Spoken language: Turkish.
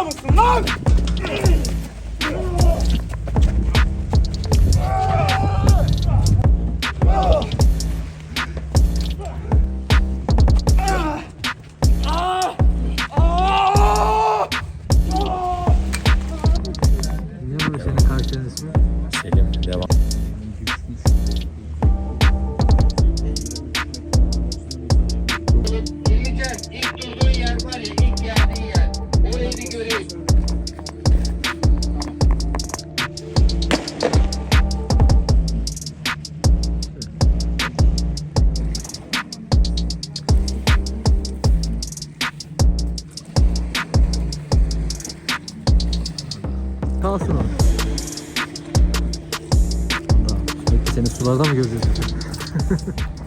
Görmüyor musun lan? Ne bu senin karakterin ismi? Selim devam. Kalsın o. Bekle seni sularda mı göreceğiz?